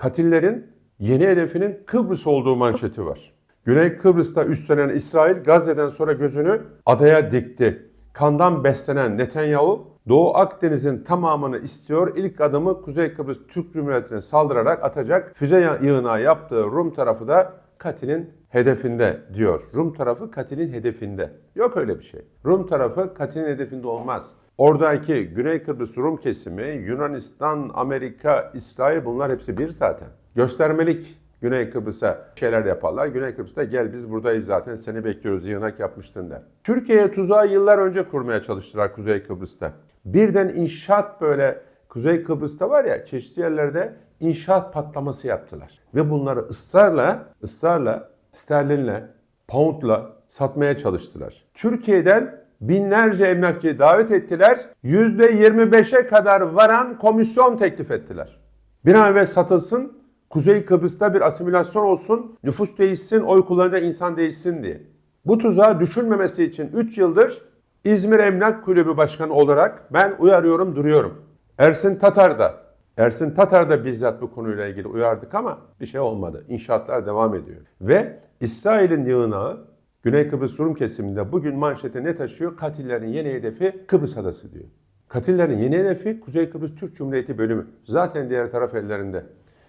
Katillerin yeni hedefinin Kıbrıs olduğu manşeti var. Güney Kıbrıs'ta üstlenen İsrail Gazze'den sonra gözünü adaya dikti. Kandan beslenen Netanyahu Doğu Akdeniz'in tamamını istiyor. İlk adımı Kuzey Kıbrıs Türk Cumhuriyeti'ne saldırarak atacak. Füze yığınağı yaptığı Rum tarafı da katilin hedefinde diyor. Rum tarafı katilin hedefinde. Yok öyle bir şey. Rum tarafı katilin hedefinde olmaz. Oradaki Güney Kıbrıs Rum kesimi, Yunanistan, Amerika, İsrail bunlar hepsi bir zaten. Göstermelik Güney Kıbrıs'a şeyler yaparlar. Güney Kıbrıs'ta gel biz buradayız zaten seni bekliyoruz yığınak yapmıştın der. Türkiye'ye tuzağı yıllar önce kurmaya çalıştılar Kuzey Kıbrıs'ta. Birden inşaat böyle Kuzey Kıbrıs'ta var ya çeşitli yerlerde inşaat patlaması yaptılar. Ve bunları ısrarla, ısrarla sterlinle, poundla satmaya çalıştılar. Türkiye'den binlerce emlakçıyı davet ettiler. %25'e kadar varan komisyon teklif ettiler. Bir an evvel satılsın, Kuzey Kıbrıs'ta bir asimilasyon olsun, nüfus değişsin, oy kullanacak insan değişsin diye. Bu tuzağa düşülmemesi için 3 yıldır İzmir Emlak Kulübü Başkanı olarak ben uyarıyorum, duruyorum. Ersin Tatar da, Ersin Tatar da bizzat bu konuyla ilgili uyardık ama bir şey olmadı. İnşaatlar devam ediyor. Ve İsrail'in yığınağı Güney Kıbrıs Rum kesiminde bugün manşete ne taşıyor? Katillerin yeni hedefi Kıbrıs Adası diyor. Katillerin yeni hedefi Kuzey Kıbrıs Türk Cumhuriyeti bölümü. Zaten diğer taraf ellerinde.